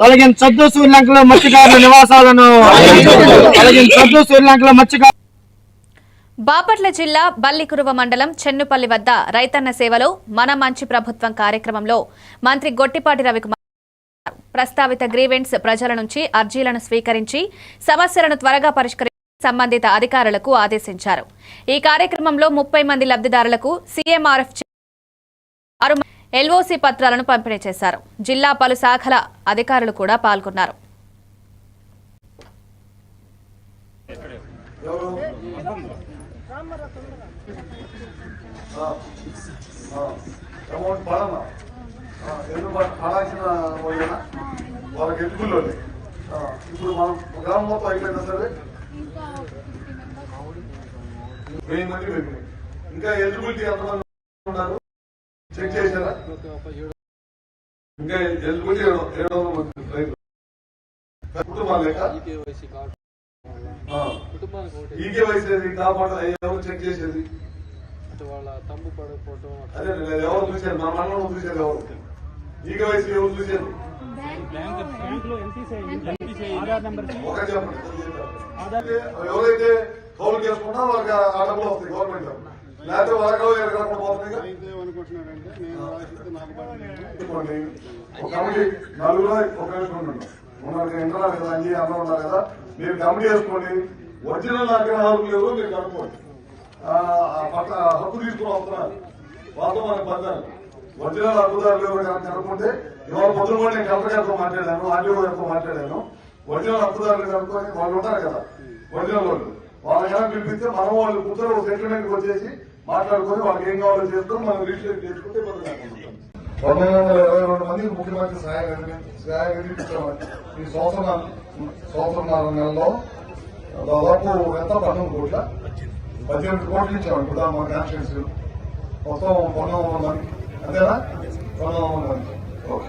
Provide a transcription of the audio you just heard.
తొలగించొద్దు శ్రీలంకలో మత్స్యకారుల నివాసాలను తొలగించొద్దు శ్రీలంకలో మత్స్యకారు బాపట్ల జిల్లా బల్లికురువ మండలం చెన్నుపల్లి వద్ద రైతన్న సేవలో మన మంచి ప్రభుత్వం కార్యక్రమంలో మంత్రి గొట్టిపాటి రవికుమార్ ప్రస్తావిత గ్రీవెంట్స్ ప్రజల నుంచి అర్జీలను స్వీకరించి సమస్యలను త్వరగా పరిష్కరించి సంబంధిత అధికారులకు ఆదేశించారు. ఈ కార్యక్రమంలో ముప్పై మంది లబ్ధిదారులకు సీఎంఆర్ఎఫ్ ఆరు ఎల్ఓసి పత్రాలను పంపిణీ చేశారు. జిల్లా పలు శాఖల అధికారులు కూడా పాల్గొన్నారు. వాళ్ళకి ఇప్పుడు మనం గ్రామం మొత్తం అయిపోయినా సరే వెయ్యి మంది ఇంకా ఎలిజిబిలిటీ ఎంతమంది ఉన్నారు? చెక్ చేశారా? ఇంకా ఎలిజిబిలిటీ ఏడు వందల మంది రైతులు ఎవరు చెక్ చేసేది? అదే ఎవరు చూశారు? మన మండలం చూశారు ఎవరు? ఈగ వయసు ఎవరు చూశారు? ఎవరైతే కౌలు చేసుకున్నా వాళ్ళకి ఆ డబ్బులు వస్తాయి గవర్నమెంట్ లేకపోతే వాళ్ళకి ఎక్కడ పోతుంది ఒక కమిటీ నలుగురు ఒక ఉండండి ఉన్నారు ఇంటర్ కదా అంజీ అందరూ ఉన్నారు కదా. మీరు కమిటీ వేసుకోండి. ఒరిజినల్ హక్కు లేవు మీరు కనుక్కోండి. పట్ల హక్కు తీసుకుని వస్తున్నారు. వాళ్ళతో మనకు పడ్డారు ఒరిజినల్ హక్కుదారులు ఎవరు కనుక కనుక్కుంటే ఇవాళ పొద్దున కూడా నేను కలెక్టర్ గారితో మాట్లాడాను ఆర్డీఓ గారితో మాట్లాడాను. ఒరిజినల్ హక్కుదారులు కనుక్కొని వాళ్ళు ఉంటారు కదా ఒరిజినల్ వాళ్ళు. వాళ్ళని కనుక పిలిపిస్తే మనం వాళ్ళు కూర్చొని సెటిల్మెంట్కి వచ్చేసి మాట్లాడుకొని వాళ్ళకి ఏం కావాలో చేసుకొని మనం రిజిస్టర్ చేసుకుంటే. పంతొమ్మిది వందల ఇరవై రెండు మందికి ముఖ్యమంత్రి సహాయ సహాయ ఇచ్చామండి ఈ సంవత్సరం సంవత్సరం నెలలో దాదాపు ఎంత? పన్నెండు కోట్ల? పద్దెనిమిది కోట్లు ఇచ్చామండి ఇప్పుడు మన కాన్స్టిట్యూన్సీ మొత్తం పంతొమ్మిది వందల మంది. అంతేనా? పంతొమ్మిది వందల మంది. ఓకే.